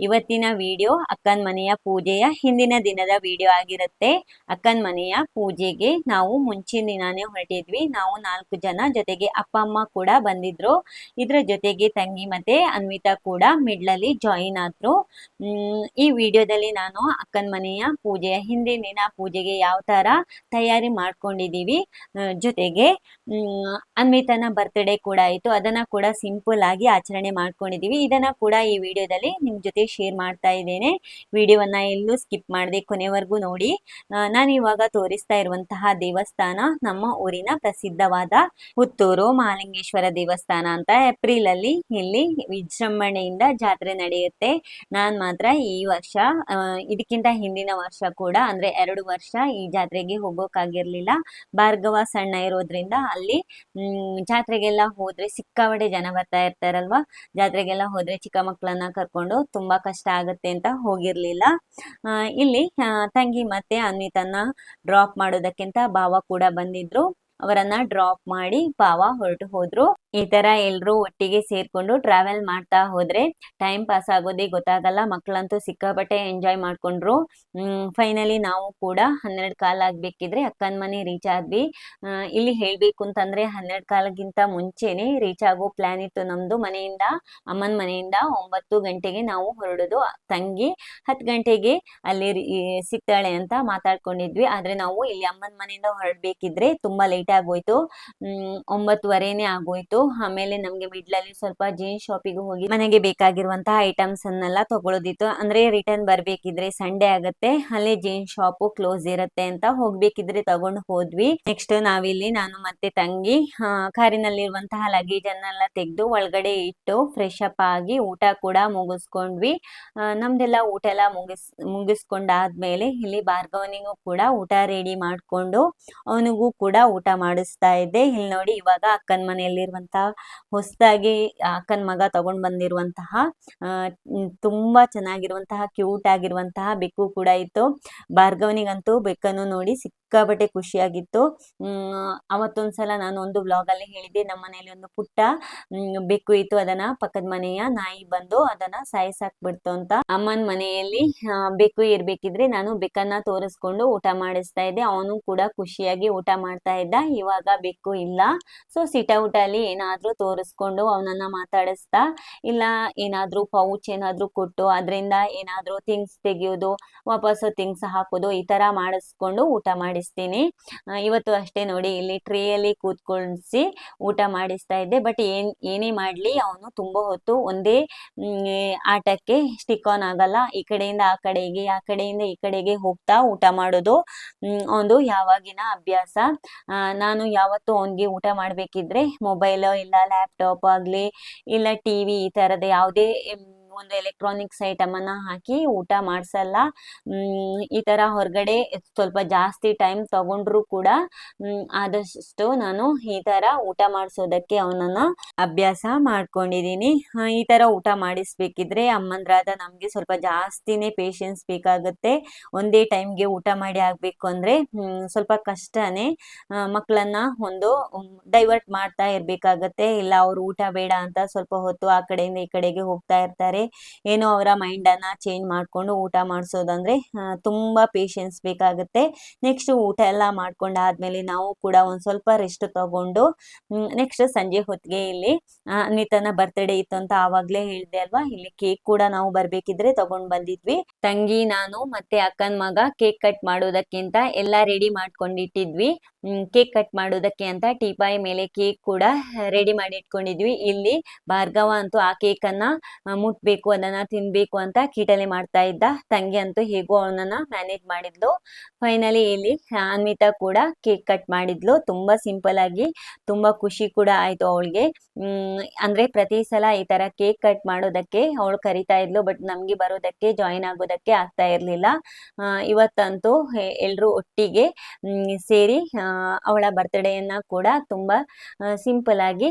ಇವತ್ತಿನ ವಿಡಿಯೋ ಅಕ್ಕನ ಮನೆಯ ಪೂಜೆಯ ಹಿಂದಿನ ದಿನದ ವಿಡಿಯೋ ಆಗಿರುತ್ತೆ. ಅಕ್ಕನ ಮನೆಯ ಪೂಜೆಗೆ ನಾವು ಮುಂಚಿನ ದಿನಾನೇ ಹೊರಟಿದ್ವಿ. ನಾವು ನಾಲ್ಕು ಜನ ಜೊತೆಗೆ ಅಪ್ಪ, ಅಮ್ಮ ಕೂಡ ಬಂದಿದ್ರು. ಇದ್ರ ಜೊತೆಗೆ ತಂಗಿ ಮತ್ತೆ ಅನ್ವಿತಾ ಕೂಡ ಮಿಡ್ಲಲ್ಲಿ ಜಾಯಿನ್ ಆದ್ರು. ಈ ವಿಡಿಯೋದಲ್ಲಿ ನಾನು ಅಕ್ಕನ ಮನೆಯ ಪೂಜೆಯ ಹಿಂದಿನ ದಿನ ಪೂಜೆಗೆ ಯಾವ ತರ ತಯಾರಿ ಮಾಡ್ಕೊಂಡಿದೀವಿ ಜೊತೆಗೆ ಅನ್ವಿತನ ಬರ್ತ್ಡೇ ಕೂಡ ಆಯಿತು. ಅದನ್ನ ಕೂಡ ಸಿಂಪಲ್ ಆಗಿ ಆಚರಣೆ ಮಾಡ್ಕೊಂಡಿದೀವಿ ಇದನ್ನ ಕೂಡ ಈ ವಿಡಿಯೋದಲ್ಲಿ ನಿಮ್ ಜೊತೆ ಶೇರ್ ಮಾಡ್ತಾ ಇದ್ದೇನೆ. ವಿಡಿಯೋವನ್ನ ಎಲ್ಲೂ ಸ್ಕಿಪ್ ಮಾಡದೆ ಕೊನೆವರೆಗೂ ನೋಡಿ. ನಾನು ಇವಾಗ ತೋರಿಸ್ತಾ ಇರುವಂತಹ ದೇವಸ್ಥಾನ ನಮ್ಮ ಊರಿನ ಪ್ರಸಿದ್ಧವಾದ ಪುತ್ತೂರು ಮಹಾಲಿಂಗೇಶ್ವರ ದೇವಸ್ಥಾನ ಅಂತ ಏಪ್ರಿಲ್ ಅಲ್ಲಿ ಇಲ್ಲಿ ವಿಜೃಂಭಣೆಯಿಂದ ಜಾತ್ರೆ ನಡೆಯುತ್ತೆ. ನಾನ್ ಮಾತ್ರ ಈ ವರ್ಷ ಇದಕ್ಕಿಂತ ಹಿಂದಿನ ವರ್ಷ ಕೂಡ, ಅಂದ್ರೆ ಎರಡು ವರ್ಷ ಈ ಜಾತ್ರೆಗೆ ಹೋಗೋಕ್ಕಾಗಿರ್ಲಿಲ್ಲ ಭಾರ್ಗವ ಸಣ್ಣ ಇರೋದ್ರಿಂದ ಅಲ್ಲಿ ಜಾತ್ರೆಗೆಲ್ಲ ಹೋದ್ರೆ ಸಿಕ್ಕಾಪಟ್ಟೆ ಜನ ಬರ್ತಾ ಇರ್ತಾರಲ್ವಾ? ಜಾತ್ರೆಗೆಲ್ಲ ಹೋದ್ರೆ ಚಿಕ್ಕ ಮಕ್ಕಳನ್ನ ಕರ್ಕೊಂಡು ತುಂಬಾ ಕಷ್ಟ ಆಗುತ್ತೆ ಅಂತ ಹೋಗಿರ್ಲಿಲ್ಲ. ಇಲ್ಲಿ ತಂಗಿ ಮತ್ತೆ ಅನ್ವಿತನ್ನ ಡ್ರಾಪ್ ಮಾಡೋದಕ್ಕಿಂತ ಭಾವ ಕೂಡ ಬಂದಿದ್ರು. ಅವರನ್ನ ಡ್ರಾಪ್ ಮಾಡಿ ಪಾವ ಹೊರಟು ಹೋದ್ರು. ಈ ತರ ಎಲ್ರು ಒಟ್ಟಿಗೆ ಸೇರ್ಕೊಂಡು ಟ್ರಾವೆಲ್ ಮಾಡ್ತಾ ಹೋದ್ರೆ ಟೈಮ್ ಪಾಸ್ ಆಗೋದೇ ಗೊತ್ತಾಗಲ್ಲ ಮಕ್ಕಳಂತೂ ಸಿಕ್ಕಾಪಟ್ಟೆ ಎಂಜಾಯ್ ಮಾಡ್ಕೊಂಡ್ರು. ಫೈನಲಿ ನಾವು ಕೂಡ ಹನ್ನೆರಡು ಕಾಲ್ ಆಗ್ಬೇಕಿದ್ರೆ ಅಕ್ಕನ ಮನೆ ರೀಚ್ ಆದ್ವಿ. ಇಲ್ಲಿ ಹೇಳ್ಬೇಕು ಅಂತಂದ್ರೆ ಹನ್ನೆರಡು ಕಾಲಕ್ಕಿಂತ ಮುಂಚೆನೆ ರೀಚ್ ಆಗೋ ಪ್ಲಾನ್ ಇತ್ತು ನಮ್ದು. ಮನೆಯಿಂದ, ಅಮ್ಮನ ಮನೆಯಿಂದ ಒಂಬತ್ತು ಗಂಟೆಗೆ ನಾವು ಹೊರಡೋದು. ತಂಗಿ ಹತ್ತು ಗಂಟೆಗೆ ಅಲ್ಲಿ ಸಿಗ್ತಾಳೆ ಅಂತ ಮಾತಾಡ್ಕೊಂಡಿದ್ವಿ. ಆದ್ರೆ ನಾವು ಇಲ್ಲಿ ಅಮ್ಮನ ಮನೆಯಿಂದ ಹೊರಡ್ಬೇಕಿದ್ರೆ ತುಂಬಾ ಲೇಟ್ ಆಗೋಯ್ತು ಹ್ಮ್, ಒಂಬತ್ತುವರೆನೆ ಆಗೋಯ್ತು. ಆಮೇಲೆ ನಮ್ಗೆ ಮಿಡ್ಲಲ್ಲಿ ಸ್ವಲ್ಪ ಜೀನ್ಸ್ ಶಾಪಿಗೆ ಹೋಗಿ ಮನೆಗೆ ಬೇಕಾಗಿರುವಂತಹ ಐಟಮ್ಸ್ ಅನ್ನೆಲ್ಲ ತಗೊಳೋದಿತ್ತು. ಅಂದ್ರೆ ರಿಟರ್ನ್ ಬರ್ಬೇಕಿದ್ರೆ ಸಂಡೇ ಆಗತ್ತೆ, ಅಲ್ಲೇ ಜೀನ್ಸ್ ಶಾಪ್ ಕ್ಲೋಸ್ ಇರತ್ತೆ ಅಂತ ಹೋಗ್ಬೇಕಿದ್ರೆ ತಗೊಂಡು ಹೋದ್ವಿ. ನೆಕ್ಸ್ಟ್ ನಾವಿಲ್ಲಿ ನಾನು ಮತ್ತೆ ತಂಗಿ ಕಾರಿನಲ್ಲಿರುವಂತಹ ಲಗೇಜ್ ಅನ್ನೆಲ್ಲ ತೆಗೆದು ಒಳಗಡೆ ಇಟ್ಟು ಫ್ರೆಶ್ ಅಪ್ ಆಗಿ ಊಟ ಕೂಡ ಮುಗಿಸ್ಕೊಂಡ್ವಿ. ನಮ್ದೆಲ್ಲ ಊಟ ಎಲ್ಲ ಮುಗಿಸ್, ಮುಗಿಸ್ಕೊಂಡಾದ್ಮೇಲೆ ಇಲ್ಲಿ ಬಾರ್ಗವನಿಗೂ ಕೂಡ ಊಟ ರೆಡಿ ಮಾಡ್ಕೊಂಡು ಅವನಿಗೂ ಕೂಡ ಊಟ ಮಾಡಿಸ್ತಾ ಇದ್ದೆ. ಇಲ್ಲಿ ನೋಡಿ ಇವಾಗ ಅಕ್ಕನ ಮನೆಯಲ್ಲಿರುವಂತಹ ಹೊಸದಾಗಿ ಅಕ್ಕನ ಮಗ ತಗೊಂಡ್ ಬಂದಿರುವಂತಹ ತುಂಬಾ ಚೆನ್ನಾಗಿರುವಂತಹ, ಕ್ಯೂಟ್ ಆಗಿರುವಂತಹ ಬೆಕ್ಕು ಕೂಡ ಇತ್ತು. ಭಾರ್ಗವನಿಗಂತೂ ಬೆಕ್ಕನ್ನು ನೋಡಿ ಸಿಕ್ಕಾಪಟ್ಟೆ ಖುಷಿಯಾಗಿತ್ತು. ಅವತ್ತೊಂದ್ಸಲ ನಾನು ಒಂದು ಬ್ಲಾಗ್ ಅಲ್ಲಿ ಹೇಳಿದ್ದೆ, ನಮ್ಮ ಮನೆಯಲ್ಲಿ ಒಂದು ಪುಟ್ಟ ಬೆಕ್ಕು ಇತ್ತು. ಅದನ್ನ ಪಕ್ಕದ ಮನೆಯ ನಾಯಿ ಬಂದು ಅದನ್ನ ಸಾಯಿಸಾಕ್ಬಿಡ್ತು ಅಂತ. ಅಮ್ಮನ ಮನೆಯಲ್ಲಿ ಬೆಕ್ಕು ಇರ್ಬೇಕಿದ್ರೆ ನಾನು ಬೆಕ್ಕನ್ನ ತೋರಿಸ್ಕೊಂಡು ಊಟ ಮಾಡಿಸ್ತಾ ಇದ್ದೆ. ಅವನು ಕೂಡ ಖುಷಿಯಾಗಿ ಊಟ ಮಾಡ್ತಾ ಇದ್ದ. ಇವಾಗ ಬೆಕ್ಕು ಇಲ್ಲ. ಸೊ ಸಿಟ ಊಟ ಅಲ್ಲಿ ಏನಾದ್ರೂ ತೋರಿಸ್ಕೊಂಡು ಅವನನ್ನ ಮಾತಾಡಿಸ್ತಾ, ಇಲ್ಲ ಏನಾದ್ರೂ ಪೌಚ್ ಏನಾದ್ರೂ ಕೊಟ್ಟು ಅದರಿಂದ ಏನಾದ್ರೂ ಥಿಂಗ್ಸ್ ತೆಗೆಯೋದು ವಾಪಸ್ ಥಿಂಗ್ಸ್ ಹಾಕೋದು ಈ ತರ ಮಾಡಿಸ್ಕೊಂಡು ಊಟ ಮಾಡಿಸ್ತೀನಿ. ಇವತ್ತು ಅಷ್ಟೇ ನೋಡಿ ಇಲ್ಲಿ ಟ್ರೇಯಲ್ಲಿ ಕೂತ್ಕೊಳ್ಸಿ ಊಟ ಮಾಡಿಸ್ತಾ ಇದ್ದೆ. ಬಟ್ ಏನ್, ಏನೇ ಮಾಡ್ಲಿ ಅವನು ತುಂಬಾ ಹೊತ್ತು ಒಂದೇ ಆಟಕ್ಕೆ ಸ್ಟಿಕ್ ಆನ್ ಆಗಲ್ಲ. ಈ ಕಡೆಯಿಂದ ಆ ಕಡೆಗೆ, ಆ ಕಡೆಯಿಂದ ಈ ಕಡೆಗೆ ಹೋಗ್ತಾ ಊಟ ಮಾಡೋದು ಒಂದು ಯಾವಾಗಿನ ಅಭ್ಯಾಸ. ನಾನು ಯಾವತ್ತೂ ಅವನಿಗೆ ಊಟ ಮಾಡಬೇಕಿದ್ರೆ ಮೊಬೈಲ್ ಇಲ್ಲ ಲ್ಯಾಪ್ಟಾಪ್ ಆಗ್ಲಿ ಇಲ್ಲ ಟಿವಿ ಈ ತರದ ಯಾವುದೇ ಒಂದು ಎಲೆಕ್ಟ್ರಾನಿಕ್ಸ್ ಐಟಮ್ ಅನ್ನ ಹಾಕಿ ಊಟ ಮಾಡಿಸಲ್ಲ. ಈ ತರ ಹೊರಗಡೆ ಸ್ವಲ್ಪ ಜಾಸ್ತಿ ಟೈಮ್ ತಗೊಂಡ್ರು ಕೂಡ ಆದಷ್ಟು ನಾನು ಈ ತರ ಊಟ ಮಾಡಿಸೋದಕ್ಕೆ ಅವನನ್ನ ಅಭ್ಯಾಸ ಮಾಡ್ಕೊಂಡಿದ್ದೀನಿ ಈ ತರ ಊಟ ಮಾಡಿಸ್ಬೇಕಿದ್ರೆ ಅಮ್ಮಂದ್ರಾದ ನಮ್ಗೆ ಸ್ವಲ್ಪ ಜಾಸ್ತಿನೇ ಪೇಶನ್ಸ್ ಬೇಕಾಗುತ್ತೆ. ಒಂದೇ ಟೈಮ್ಗೆ ಊಟ ಮಾಡಿ ಆಗ್ಬೇಕು ಅಂದ್ರೆ ಸ್ವಲ್ಪ ಕಷ್ಟನೇ ಮಕ್ಕಳನ್ನ ಒಂದು ಡೈವರ್ಟ್ ಮಾಡ್ತಾ ಇರ್ಬೇಕಾಗತ್ತೆ. ಇಲ್ಲ ಅವ್ರು ಊಟ ಬೇಡ ಅಂತ ಸ್ವಲ್ಪ ಹೊತ್ತು ಆ ಕಡೆಯಿಂದ ಈ ಕಡೆಗೆ ಹೋಗ್ತಾ ಇರ್ತಾರೆ. ಏನೋ ಅವರ ಮೈಂಡನ್ನು ಚೇಂಜ್ ಮಾಡ್ಕೊಂಡು ಊಟ ಮಾಡಿಸೋದಂದ್ರೆ ತುಂಬ ಪೇಶನ್ಸ್ ಬೇಕಾಗುತ್ತೆ. ನೆಕ್ಸ್ಟ್ ಊಟ ಎಲ್ಲ ಮಾಡ್ಕೊಂಡಾದ್ಮೇಲೆ ನಾವು ಕೂಡ ಒಂದು ಸ್ವಲ್ಪ ರೆಸ್ಟ್ ತಗೊಂಡು ನೆಕ್ಸ್ಟ್ ಸಂಜೆ ಹೊತ್ತಿಗೆ ಇಲ್ಲಿ ನಿತನ ಅನ್ವಿತನ ಬರ್ತ್ಡೇ ಇತ್ತು ಅಂತ ಆವಾಗಲೇ ಹೇಳಿದೆ ಅಲ್ವಾ? ಇಲ್ಲಿ ಕೇಕ್ ಕೂಡ ನಾವು ಬರಬೇಕಿದ್ರೆ ತಗೊಂಡ್ ಬಂದಿದ್ವಿ. ತಂಗಿ ನಾನು ಮತ್ತೆ ಅಕ್ಕನ ಮಗ ಕೇಕ್ ಕಟ್ ಮಾಡೋದಕ್ಕಿಂತ ಎಲ್ಲ ರೆಡಿ ಮಾಡ್ಕೊಂಡಿಟ್ಟಿದ್ವಿ. ಕೇಕ್ ಕಟ್ ಮಾಡೋದಕ್ಕೆ ಅಂತ ಟೀಪಾಯಿ ಮೇಲೆ ಕೇಕ್ ಕೂಡ ರೆಡಿ ಮಾಡಿ ಇಟ್ಕೊಂಡಿದ್ವಿ ಇಲ್ಲಿ ಭಾರ್ಗವ ಅಂತೂ ಆ ಕೇಕನ್ನ ಅನ್ನ ಮುಟ್ಬೇಕು ಅದನ್ನ ತಿನ್ಬೇಕು ಅಂತ ಕೀಟಲೆ ಮಾಡ್ತಾ ಇದ್ದ. ತಂಗಿ ಅಂತೂ ಹೇಗೋ ಅವನನ್ನ ಮ್ಯಾನೇಜ್ ಮಾಡಿದ್ಲು. ಫೈನಲಿ ಇಲ್ಲಿ ಅನ್ವಿತಾ ಕೂಡ ಕೇಕ್ ಕಟ್ ಮಾಡಿದ್ಲು. ತುಂಬಾ ಸಿಂಪಲ್ ಆಗಿ, ತುಂಬಾ ಖುಷಿ ಕೂಡ ಆಯ್ತು ಅವಳಿಗೆ. ಅಂದ್ರೆ ಪ್ರತಿ ಸಲ ಈ ತರ ಕೇಕ್ ಕಟ್ ಮಾಡೋದಕ್ಕೆ ಅವಳು ಕರಿತಾ ಇದ್ಲು ಬಟ್ ನಮ್ಗೆ ಬರೋದಕ್ಕೆ ಜಾಯಿನ್ ಆಗೋದಕ್ಕೆ ಆಗ್ತಾ ಇರ್ಲಿಲ್ಲ. ಇವತ್ತಂತೂ ಎಲ್ರು ಒಟ್ಟಿಗೆ ಸೇರಿ ಅವಳ ಬರ್ತ್ಡೇಯನ್ನ ಕೂಡ ತುಂಬಾ ಸಿಂಪಲ್ ಆಗಿ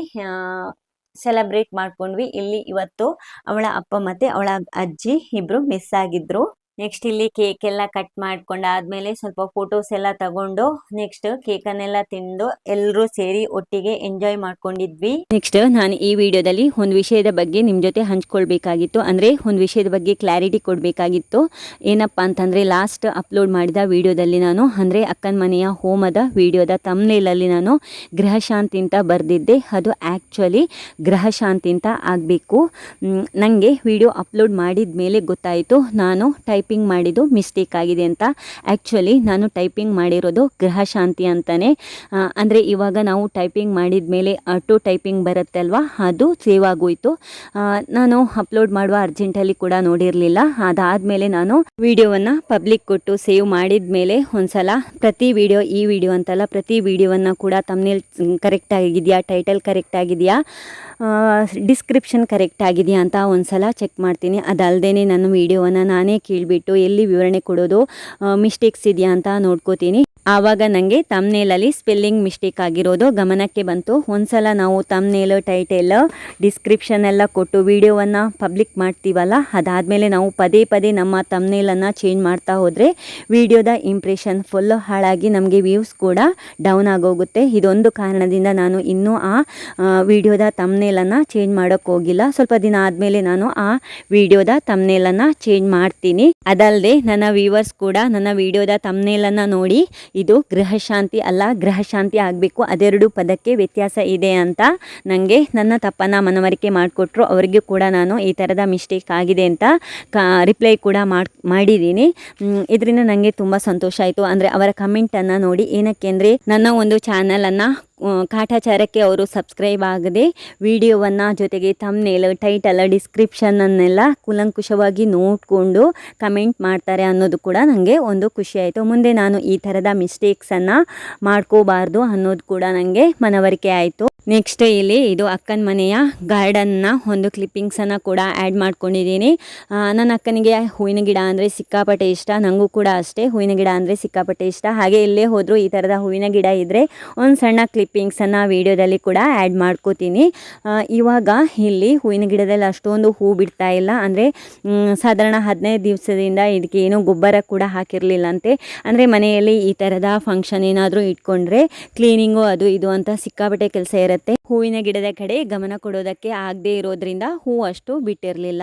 ಸೆಲೆಬ್ರೇಟ್ ಮಾಡ್ಕೊಂಡ್ವಿ. ಇಲ್ಲಿ ಇವತ್ತು ಅವಳ ಅಪ್ಪ ಮತ್ತೆ ಅವಳ ಅಜ್ಜಿ ಇಬ್ರು ಮಿಸ್ ಆಗಿದ್ರು. ನೆಕ್ಸ್ಟ್ ಇಲ್ಲಿ ಕೇಕ್ ಎಲ್ಲ ಕಟ್ ಮಾಡ್ಕೊಂಡಾದ್ಮೇಲೆ ಸ್ವಲ್ಪ ಫೋಟೋಸ್ ಎಲ್ಲ ತಗೊಂಡು ನೆಕ್ಸ್ಟ್ ಕೇಕನ್ನೆಲ್ಲ ತಿಂದು ಎಲ್ಲರೂ ಸೇರಿ ಒಟ್ಟಿಗೆ ಎಂಜಾಯ್ ಮಾಡ್ಕೊಂಡಿದ್ವಿ. ನೆಕ್ಸ್ಟ್ ನಾನು ಈ ವಿಡಿಯೋದಲ್ಲಿ ಒಂದು ವಿಷಯದ ಬಗ್ಗೆ ನಿಮ್ಮ ಜೊತೆ ಹಂಚ್ಕೊಳ್ಬೇಕಾಗಿತ್ತು. ಅಂದರೆ ಒಂದು ವಿಷಯದ ಬಗ್ಗೆ ಕ್ಲಾರಿಟಿ ಕೊಡಬೇಕಾಗಿತ್ತು. ಏನಪ್ಪಾ ಅಂತಂದರೆ ಲಾಸ್ಟ್ ಅಪ್ಲೋಡ್ ಮಾಡಿದ ವಿಡಿಯೋದಲ್ಲಿ ನಾನು, ಅಂದರೆ ಅಕ್ಕನ ಮನೆಯ ಹೋಮದ ವಿಡಿಯೋದ ತಮ್ನೇಲಲ್ಲಿ ನಾನು ಗೃಹ ಶಾಂತಿ ಅಂತ ಬರೆದಿದ್ದೆ. ಅದು ಆ್ಯಕ್ಚುಲಿ ಗೃಹ ಶಾಂತಿ ಅಂತ ಆಗಬೇಕು. ನನಗೆ ವಿಡಿಯೋ ಅಪ್ಲೋಡ್ ಮಾಡಿದ ಮೇಲೆ ಗೊತ್ತಾಯಿತು. ನಾನು ಟೈಪಿಂಗ್ ಮಾಡಿದ್ದು ಮಿಸ್ಟೇಕ್ ಆಗಿದೆ ಅಂತ. ಆ್ಯಕ್ಚುಲಿ ನಾನು ಟೈಪಿಂಗ್ ಮಾಡಿರೋದು ಗೃಹಶಾಂತಿ ಅಂತಲೇ ಅಂದರೆ ಇವಾಗ ನಾವು ಟೈಪಿಂಗ್ ಮಾಡಿದ ಮೇಲೆ ಆಟೋ ಟೈಪಿಂಗ್ ಬರುತ್ತೆ ಅಲ್ವಾ? ಅದು ಸೇವ್ ಆಗೋಯ್ತು. ನಾನು ಅಪ್ಲೋಡ್ ಮಾಡುವ ಅರ್ಜೆಂಟಲ್ಲಿ ಕೂಡ ನೋಡಿರಲಿಲ್ಲ. ಅದಾದಮೇಲೆ ನಾನು ವಿಡಿಯೋವನ್ನು ಪಬ್ಲಿಕ್ ಕೊಟ್ಟು ಸೇವ್ ಮಾಡಿದ ಮೇಲೆ ಒಂದ್ಸಲ ಪ್ರತಿ ವಿಡಿಯೋ ಈ ವಿಡಿಯೋ ಅಂತಲ್ಲ, ಪ್ರತಿ ವಿಡಿಯೋವನ್ನು ಕೂಡ ತಮ್ಮನೇಲಿ ಕರೆಕ್ಟ್ ಆಗಿದೆಯಾ? ಟೈಟಲ್ ಕರೆಕ್ಟ್ ಆಗಿದೆಯಾ? ಡಿಸ್ಕ್ರಿಪ್ಷನ್ ಕರೆಕ್ಟ್ ಆಗಿದೆಯಾ ಅಂತ ಒಂದ್ಸಲ ಚೆಕ್ ಮಾಡ್ತೀನಿ. ಅದಲ್ಲದೆ ನನ್ನ ವಿಡಿಯೋವನ್ನು ನಾನೇ ಕೇಳಿಬಿಟ್ಟು ಎಲ್ಲಿ ವಿವರಣೆ ಕೊಡೋದು ಮಿಸ್ಟೇಕ್ಸ್ ಇದೆಯಾ ಅಂತ ನೋಡ್ಕೋತೀನಿ. ಆವಾಗ ನನಗೆ ತಮ್ನೇಲಲ್ಲಿ ಸ್ಪೆಲ್ಲಿಂಗ್ ಮಿಸ್ಟೇಕ್ ಆಗಿರೋದು ಗಮನಕ್ಕೆ ಬಂತು. ಒಂದ್ಸಲ ನಾವು ತಮ್ನೇಲು ಟೈಟಲ್ ಡಿಸ್ಕ್ರಿಪ್ಷನ್ ಎಲ್ಲ ಕೊಟ್ಟು ವಿಡಿಯೋವನ್ನು ಪಬ್ಲಿಕ್ ಮಾಡ್ತೀವಲ್ಲ, ಅದಾದಮೇಲೆ ನಾವು ಪದೇ ಪದೇ ನಮ್ಮ ತಮ್ನೇಲನ್ನು ಚೇಂಜ್ ಮಾಡ್ತಾ ಹೋದರೆ ವಿಡಿಯೋದ ಇಂಪ್ರೆಷನ್ ಫುಲ್ ಹಾಳಾಗಿ ನಮಗೆ ವ್ಯೂಸ್ ಕೂಡ ಡೌನ್ ಆಗೋಗುತ್ತೆ. ಇದೊಂದು ಕಾರಣದಿಂದ ನಾನು ಇನ್ನೂ ಆ ವಿಡಿಯೋದ ತಮ್ನೇಲನ್ನು ಚೇಂಜ್ ಮಾಡೋಕ್ಕೆ ಹೋಗಿಲ್ಲ. ಸ್ವಲ್ಪ ದಿನ ಆದಮೇಲೆ ನಾನು ಆ ವಿಡಿಯೋದ ತಮ್ನೇಲನ್ನು ಚೇಂಜ್ ಮಾಡ್ತೀನಿ. ಅದಲ್ಲದೆ ನನ್ನ ವ್ಯೂವರ್ಸ್ ಕೂಡ ನನ್ನ ವಿಡಿಯೋದ ತಮ್ನೇಲನ್ನು ನೋಡಿ ಇದು ಗೃಹಶಾಂತಿ ಅಲ್ಲ, ಗೃಹಶಾಂತಿ ಆಗಬೇಕು. ಅದೆರಡು ಪದಕ್ಕೆ ವ್ಯತ್ಯಾಸ ಇದೆ ಅಂತ ನನಗೆ ನನ್ನ ತಪ್ಪನ್ನು ಮನವರಿಕೆ ಮಾಡಿಕೊಟ್ರು. ಅವರಿಗೆ ಕೂಡ ನಾನು ಈ ಥರದ ಮಿಸ್ಟೇಕ್ ಆಗಿದೆ ಅಂತ ಕಾ ರಿಪ್ಲೈ ಕೂಡ ಮಾಡಿ, ಮಾಡಿದ್ದೀನಿ. ಇದರಿಂದ ನನಗೆ ತುಂಬ ಸಂತೋಷ ಆಯಿತು. ಅಂದರೆ ಅವರ ಕಮೆಂಟನ್ನು ನೋಡಿ ಏನಕ್ಕೆ ಅಂದರೆ, ನನ್ನ ಒಂದು ಚಾನಲನ್ನು ಕಾಟಾಚಾರಕ್ಕೆ ಅವರು ಸಬ್ಸ್ಕ್ರೈಬ್ ಆಗದೆ ವಿಡಿಯೋವನ್ನು ಜೊತೆಗೆ ತಮ್ನೇಲ್ ಟೈಟಲ್ ಡಿಸ್ಕ್ರಿಪ್ಷನನ್ನೆಲ್ಲ ಕುಲಂಕುಷವಾಗಿ ನೋಡಿಕೊಂಡು ಕಮೆಂಟ್ ಮಾಡ್ತಾರೆ ಅನ್ನೋದು ಕೂಡ ನನಗೆ ಒಂದು ಖುಷಿ ಆಯಿತು. ಮುಂದೆ ನಾನು ಈ ಥರದ ಮಿಸ್ಟೇಕ್ಸನ್ನು ಮಾಡ್ಕೋಬಾರ್ದು ಅನ್ನೋದು ಕೂಡ ನನಗೆ ಮನವರಿಕೆ ಆಯಿತು. ನೆಕ್ಸ್ಟ್ ಇಲ್ಲಿ ಇದು ಅಕ್ಕನ ಮನೆಯ ಗಾರ್ಡನ್ನ ಒಂದು ಕ್ಲಿಪ್ಪಿಂಗ್ಸನ್ನು ಕೂಡ ಆ್ಯಡ್ ಮಾಡ್ಕೊಂಡಿದ್ದೀನಿ. ನನ್ನ ಅಕ್ಕನಿಗೆ ಹೂವಿನ ಗಿಡ ಅಂದರೆ ಸಿಕ್ಕಾಪಟ್ಟೆ ಇಷ್ಟ. ನನಗೂ ಕೂಡ ಅಷ್ಟೇ ಹೂವಿನ ಗಿಡ ಅಂದರೆ ಸಿಕ್ಕಾಪಟ್ಟೆ ಇಷ್ಟ. ಹಾಗೆ ಇಲ್ಲೇ ಹೋದರೂ ಈ ಥರದ ಹೂವಿನ ಗಿಡ ಇದ್ದರೆ ಒಂದು ಸಣ್ಣ ಕ್ಲಿಪ್ಪಿಂಗ್ಸನ್ನು ವೀಡಿಯೋದಲ್ಲಿ ಕೂಡ ಆ್ಯಡ್ ಮಾಡ್ಕೋತೀನಿ. ಇವಾಗ ಇಲ್ಲಿ ಹೂವಿನ ಗಿಡದಲ್ಲಿ ಅಷ್ಟೊಂದು ಹೂ ಬಿಡ್ತಾ ಇಲ್ಲ. ಅಂದರೆ ಸಾಧಾರಣ ಹದಿನೈದು ದಿವಸದಿಂದ ಇದಕ್ಕೆ ಏನು ಗೊಬ್ಬರ ಕೂಡ ಹಾಕಿರಲಿಲ್ಲಂತೆ. ಅಂದರೆ ಮನೆಯಲ್ಲಿ ಈ ಥರದ ಫಂಕ್ಷನ್ ಏನಾದರೂ ಇಟ್ಕೊಂಡ್ರೆ ಕ್ಲೀನಿಂಗು ಅದು ಇದು ಅಂತ ಸಿಕ್ಕಾಪಟ್ಟೆ ಕೆಲಸ ಇರುತ್ತೆ ಹೂವಿನ ಗಿಡದ ಕಡೆ ಗಮನ ಕೊಡೋದಕ್ಕೆ ಆಗದೆ ಇರೋದ್ರಿಂದ ಹೂ ಅಷ್ಟು ಬಿಟ್ಟಿರಲಿಲ್ಲ.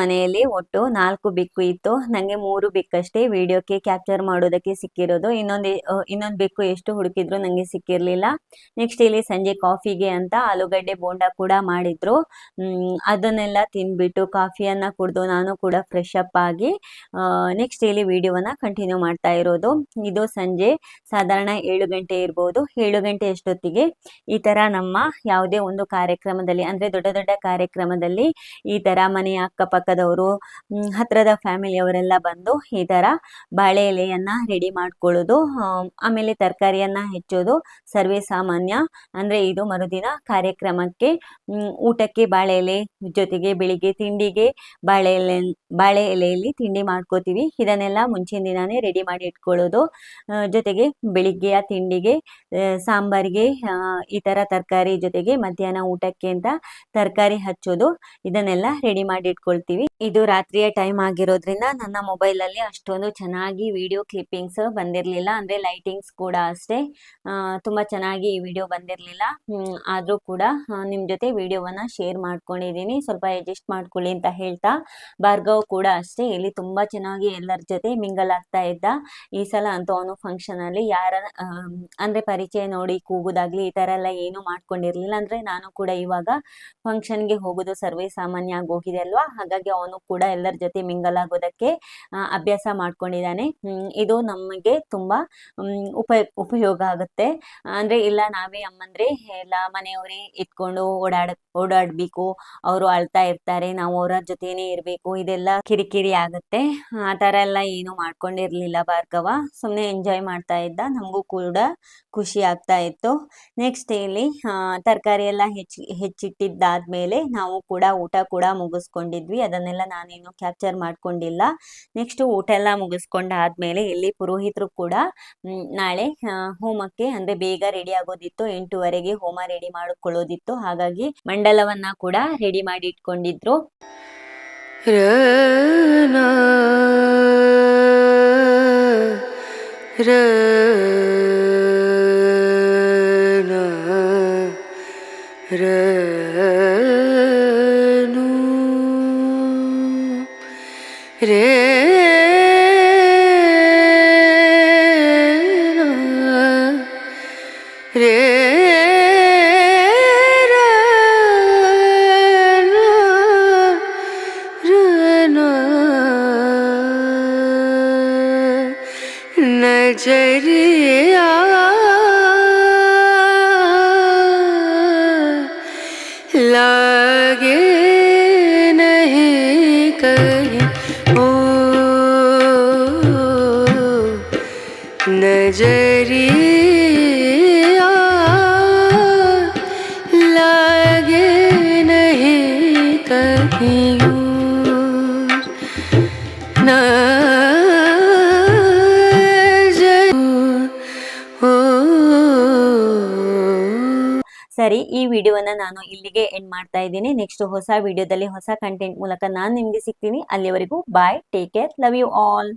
ಮನೆಯಲ್ಲಿ ಒಟ್ಟು ನಾಲ್ಕು ಬೆಕ್ಕು ಇತ್ತು. ನನಗೆ ಮೂರು ಬೆಕ್ಕಷ್ಟೇ ವಿಡಿಯೋಕ್ಕೆ ಕ್ಯಾಪ್ಚರ್ ಮಾಡೋದಕ್ಕೆ ಸಿಕ್ಕಿರೋದು. ಇನ್ನೊಂದು ಇನ್ನೊಂದು ಬೆಕ್ಕು ಎಷ್ಟು ಹುಡುಕಿದ್ರು ನನಗೆ ಸಿಕ್ಕಿರಲಿಲ್ಲ. ನೆಕ್ಸ್ಟ್ ಇಲ್ಲಿ ಸಂಜೆ ಕಾಫಿಗೆ ಅಂತ ಆಲೂಗಡ್ಡೆ ಬೋಂಡ ಕೂಡ ಮಾಡಿದ್ರು. ಅದನ್ನೆಲ್ಲ ತಿನ್ಬಿಟ್ಟು ಕಾಫಿಯನ್ನ ಕುಡಿದು ನಾನು ಕೂಡ ಫ್ರೆಶ್ ಅಪ್ ಆಗಿ ನೆಕ್ಸ್ಟ್ ಇಲ್ಲಿ ವಿಡಿಯೋವನ್ನ ಕಂಟಿನ್ಯೂ ಮಾಡ್ತಾ ಇರೋದು. ಇದು ಸಂಜೆ ಸಾಧಾರಣ ಏಳು ಗಂಟೆ ಇರ್ಬೋದು. ಏಳು ಗಂಟೆ ಅಷ್ಟೊತ್ತಿಗೆ ಈ ತರ ನಮ್ಮ ಯಾವುದೇ ಒಂದು ಕಾರ್ಯಕ್ರಮದಲ್ಲಿ, ಅಂದ್ರೆ ದೊಡ್ಡ ದೊಡ್ಡ ಕಾರ್ಯಕ್ರಮದಲ್ಲಿ ಈ ತರ ಮನೆಯ ಅಕ್ಕಪಕ್ಕದವರು ಮ್, ಹತ್ರದ ಫ್ಯಾಮಿಲಿಯವರೆಲ್ಲ ಬಂದು ಈ ಥರ ಬಾಳೆ ಎಲೆಯನ್ನು ರೆಡಿ ಮಾಡ್ಕೊಳ್ಳೋದು ಆಮೇಲೆ ತರಕಾರಿಯನ್ನು ಹೆಚ್ಚೋದು ಸರ್ವೇ ಸಾಮಾನ್ಯ ಅಂದರೆ ಇದು ಮರುದಿನ ಕಾರ್ಯಕ್ರಮಕ್ಕೆ ಊಟಕ್ಕೆ ಬಾಳೆ ಎಲೆ ಜೊತೆಗೆ ಬೆಳಿಗ್ಗೆ ತಿಂಡಿಗೆ ಬಾಳೆ ಎಲೆ ಬಾಳೆ ಎಲೆಯಲ್ಲಿ ತಿಂಡಿ ಮಾಡ್ಕೋತೀವಿ. ಇದನ್ನೆಲ್ಲ ಮುಂಚಿನ ದಿನಾನೇ ರೆಡಿ ಮಾಡಿ ಇಟ್ಕೊಳ್ಳೋದು. ಜೊತೆಗೆ ಬೆಳಿಗ್ಗೆಯ ತಿಂಡಿಗೆ ಸಾಂಬಾರ್ಗೆ ಈ ಥರ ತರಕಾರಿ ಜೊತೆಗೆ ಮಧ್ಯಾಹ್ನ ಊಟಕ್ಕೆ ಅಂತ ತರಕಾರಿ ಹಚ್ಚೋದು ಇದನ್ನೆಲ್ಲ ರೆಡಿ ಮಾಡಿ ಇಟ್ಕೊಳ್ತೀವಿ. ಇದು ರಾತ್ರಿಯ ಟೈಮ್ ಆಗಿರೋದ್ರಿಂದ ನನ್ನ ಮೊಬೈಲ್ ಅಲ್ಲಿ ಅಷ್ಟೊಂದು ಚೆನ್ನಾಗಿ ವಿಡಿಯೋ ಕ್ಲಿಪ್ಪಿಂಗ್ಸ್ ಬಂದಿರಲಿಲ್ಲ. ಅಂದ್ರೆ ಲೈಟಿಂಗ್ಸ್ ಕೂಡ ಅಷ್ಟೇ. ತುಂಬಾ ಚೆನ್ನಾಗಿ ಈ ವಿಡಿಯೋ ಬಂದಿರಲಿಲ್ಲ. ಆದ್ರೂ ಕೂಡ ನಿಮ್ ಜೊತೆ ವಿಡಿಯೋವನ್ನ ಶೇರ್ ಮಾಡ್ಕೊಂಡಿದ್ದೀನಿ. ಸ್ವಲ್ಪ ಅಡ್ಜಸ್ಟ್ ಮಾಡ್ಕೊಳ್ಳಿ ಅಂತ ಹೇಳ್ತಾ. ಭಾರ್ಗವ್ ಕೂಡ ಅಷ್ಟೇ. ಇಲ್ಲಿ ತುಂಬಾ ಚೆನ್ನಾಗಿ ಎಲ್ಲರ ಜೊತೆ ಮಿಂಗಲ್ ಆಗ್ತಾ ಇದ್ದ. ಈ ಸಲ ಅಂತ ಅವನು ಫಂಕ್ಷನ್ ಅಲ್ಲಿ ಯಾರ ಅಂದ್ರೆ ಪರಿಚಯ ನೋಡಿ ಕೂಗುದಾಗ್ಲಿ ಈ ತರ ಎಲ್ಲ ಏನು ಮಾಡ್ಕೊಂಡಿರ್ಲಿಲ್ಲ. ಅಂದ್ರೆ ನಾನು ಕೂಡ ಇವಾಗ ಫಂಕ್ಷನ್ಗೆ ಹೋಗೋದು ಸರ್ವೇ ಸಾಮಾನ್ಯ ಆಗಿ ಹೋಗಿದೆ ಅಲ್ವಾ? ಹಾಗಾಗಿ ಅವನು ಕೂಡ ಎಲ್ಲರ ಜೊತೆ ಮಿಂಗಲ್ ಆಗೋದಕ್ಕೆ ಅಭ್ಯಾಸ ಮಾಡ್ಕೊಂಡಿದ್ದಾನೆ. ಇದು ನಮಗೆ ತುಂಬಾ ಉಪಯೋಗ ಆಗುತ್ತೆ. ಅಂದ್ರೆ ಇಲ್ಲ ನಾವೇ ಅಮ್ಮಂದ್ರೆ ಎಲ್ಲ ಮನೆಯವರೇ ಇಟ್ಕೊಂಡು ಓಡಾಡ, ಓಡಾಡ್ಬೇಕು. ಅವರು ಅಳ್ತಾ ಇರ್ತಾರೆ, ನಾವು ಅವರ ಜೊತೆನೆ ಇರ್ಬೇಕು. ಇದೆಲ್ಲ ಕಿರಿಕಿರಿ ಆಗುತ್ತೆ. ಆ ತರ ಎಲ್ಲ ಏನು ಮಾಡ್ಕೊಂಡಿರ್ಲಿಲ್ಲ ಭಾರ್ಗವ. ಸುಮ್ನೆ ಎಂಜಾಯ್ ಮಾಡ್ತಾ ಇದ್ದ. ನಮಗೂ ಕೂಡ ಖುಷಿ ಆಗ್ತಾ ಇತ್ತು. ನೆಕ್ಸ್ಟ್ ಇಲ್ಲಿ ತರಕಾರಿ ಎಲ್ಲ ಹೆಚ್ಚಿ, ಹೆಚ್ಚಿಟ್ಟಿದ್ದಾದ್ಮೇಲೆ ನಾವು ಕೂಡ ಊಟ ಕೂಡ ಮುಗಿಸ್ಕೊಂಡಿದ್ವಿ. ಅದನ್ನೆಲ್ಲ ನಾನೇನು ಕ್ಯಾಪ್ಚರ್ ಮಾಡ್ಕೊಂಡಿಲ್ಲ. ನೆಕ್ಸ್ಟ್ ಊಟ ಎಲ್ಲ ಮುಗಿಸ್ಕೊಂಡಾದ್ಮೇಲೆ ಇಲ್ಲಿ ಪುರೋಹಿತರು ಕೂಡ ನಾಳೆ ಹೋಮಕ್ಕೆ ಅಂದ್ರೆ ಬೇಗ ರೆಡಿ ಆಗೋದಿತ್ತು. ಎಂಟುವರೆಗೆ ಹೋಮ ರೆಡಿ ಮಾಡಿಕೊಳ್ಳೋದಿತ್ತು. ಹಾಗಾಗಿ ಮಂಡಲವನ್ನ ಕೂಡ ರೆಡಿ ಮಾಡಿ ಇಟ್ಕೊಂಡಿದ್ರು ರನ. ರೇ ರೇ नजरिया ಸರಿ, ಈ ವಿಡಿಯೋವನ್ನ ನಾನು ಇಲ್ಲಿಗೆ ಎಂಡ್ ಮಾಡ್ತಾ ಇದ್ದೀನಿ. ನೆಕ್ಸ್ಟ್ ಹೊಸ ವಿಡಿಯೋದಲ್ಲಿ ಹೊಸ ಕಂಟೆಂಟ್ ಮೂಲಕ ನಾನು ನಿಮಗೆ ಸಿಗ್ತೀನಿ. ಅಲ್ಲಿವರೆಗೂ bye take care love you all